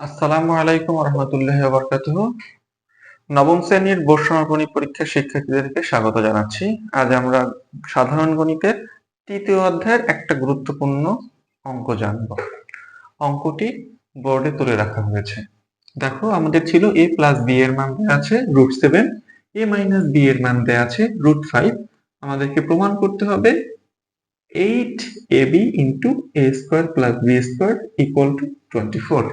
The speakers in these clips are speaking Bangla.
আসসালামু আলাইকুম রহমতুল্লাহ বরকাতুহ নবম শ্রেণির বোর্ড সমাপনী পরীক্ষার শিক্ষার্থীদেরকে স্বাগত জানাচ্ছি। আজ আমরা সাধারণ গণিতের তৃতীয় অধ্যায়ের একটা গুরুত্বপূর্ণ অঙ্ক জানব। অঙ্কটি বোর্ডে তুলে রাখা হয়েছে। দেখো, আমাদের ছিল এ প্লাস বি এর মান দেওয়া আছে, root seven. A minus B এর মান দেওয়া আছে, রুট ফাইভ। আমাদেরকে প্রমাণ করতে হবে, eight A B into A square plus B square equal to twenty four.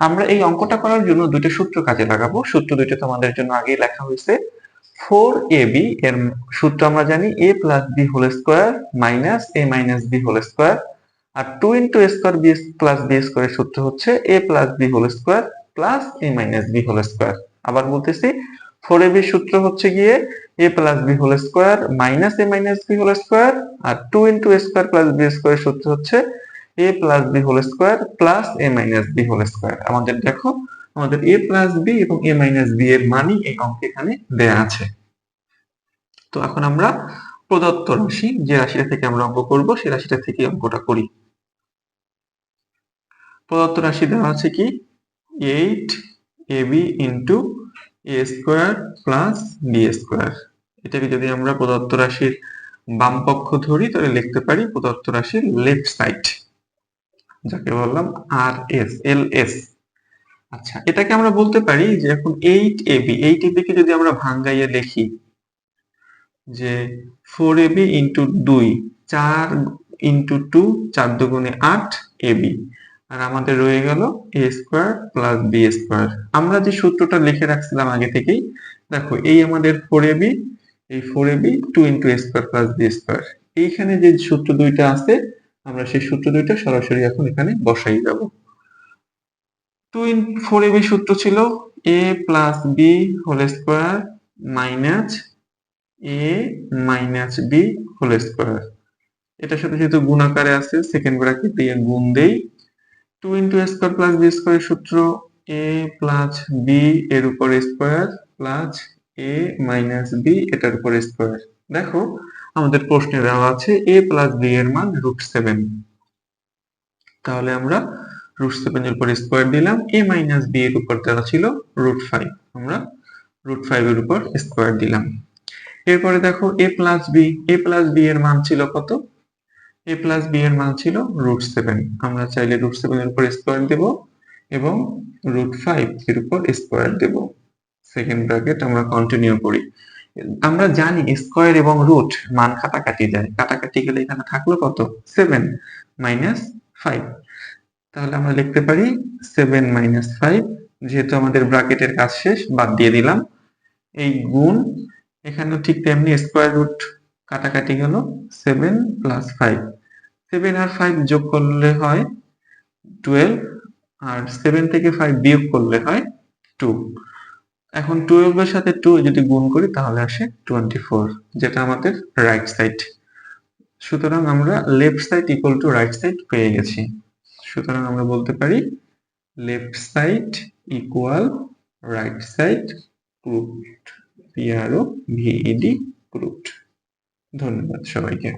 আমরা এই অঙ্কটা করার জন্য দুটো সূত্র কাজে লাগাবো। সূত্র দুটো তোমাদের জন্য আগেই লেখা হয়েছে। ফোর এ বি এর সূত্র আমরা জানি A plus B whole square minus A minus B whole square R two into square B plus B স্কোয়ারের সূত্র হচ্ছে A plus B whole square plus A minus B whole square আবার বলতেছি ফোর এ বি সূত্র হচ্ছে গিয়ে A plus B whole square minus A minus B whole square R two into square plus B স্কোয়ারের সূত্র হচ্ছে A plus B whole square plus A minus B whole square আমাদের দেখো, আমাদের এ প্লাস বি এবং এ মাইনাস বি এর মানই এই অঙ্কে এখানে দেয়া আছে। তো এখন আমরা প্রদত্ত রাশি, যে রাশিটা থেকে আমরা অঙ্ক করব সেই রাশিটা থেকে অঙ্কটা করি। প্রদত্ত রাশি দেওয়া আছে কি? Eight A B into A square plus B square এটাকে যদি আমরা প্রদত্ত রাশির বাম পক্ষ ধরি, তাহলে লিখতে পারি প্রদত্ত রাশির লেফট সাইড যাকে বললাম আর এস এল এস আচ্ছা এটাকে আমরা বলতে পারি যে এখন eight A B eight A B কে যদি আমরা ভাঙ্গাইয়ে লিখি যে ফোর এবি ইন্টু দুই, চার ইন্টু টু চার দুগুণে আট এবি আর আমাদের রয়ে গেল A square plus B square আমরা যে সূত্রটা লিখে রাখছিলাম আগে থেকেই, দেখো এই আমাদের ফোর এবি এই four AB two into A square plus B square এইখানে যে সূত্র দুইটা আছে আমরা সেই সূত্র দুইটা সরাসরি এখন এখানে বসাই যাব। টু ইন ফোর এবি সূত্র ছিল A plus B whole square minus A minus B whole square এটার সাথে যেহেতু গুণ আকারে আছে সেকেন্ড ব্র্যাকেট দিয়ে গুণ দেই। Two into square plus B square সূত্র এ প্লাস বি এর উপর square plus A minus B এটার উপর স্কোয়ার দেখো, আমাদের প্রশ্নে দেওয়া আছে এ প্লাস বি এর মান রুট সেভেন তাহলে আমরা রুট সেভেন এর উপর স্কোয়ার দিলাম এ মাইনাস বি এর উপর দেওয়া ছিল রুট ফাইভ আমরা রুট ফাইভ এর উপর স্কোয়ার দিলাম। এরপরে দেখো A plus B A plus B এর মান ছিল কত? এ প্লাস বি এর মান ছিল রুট সেভেন আমরা চাইলে রুট সেভেন এর উপর স্কোয়ার দেব এবং রুট ফাইভ এর উপর স্কোয়ার দেব। সেকেন্ড ব্র্যাকেট আমরা কন্টিনিউ করি। আমরা জানি স্কোয়ার এবং রুট মান কাটাকাটি যায়। কাটাকাটি গেলে এখানে থাকল কত? Seven minus five. তাহলে আমরা লিখতে পারি সেভেন মাইনাস ফাইভ, যেহেতু আমাদের ব্র্যাকেটের কাজ শেষ, বাদ দিয়ে দিলাম। এই গুণ এখানেও ঠিক তেমনি স্কোয়ার রুট কাটাকাটি গেল সেভেন প্লাস ফাইভ। সেভেন আর ফাইভ যোগ করলে হয় টুয়েলভ, আর সেভেন থেকে ফাইভ বিয়োগ করলে হয় টু। এখন টুয়েলভ এর সাথে টু যদি গুণ করি, তাহলে আসে টোয়েন্টি ফোর যেটা আমাদের রাইট সাইড সুতরাং আমরা left side equal to right side পেয়ে গেছি। সুতরাং আমরা বলতে পারি left side equal right side root proved root ধন্যবাদ সবাইকে।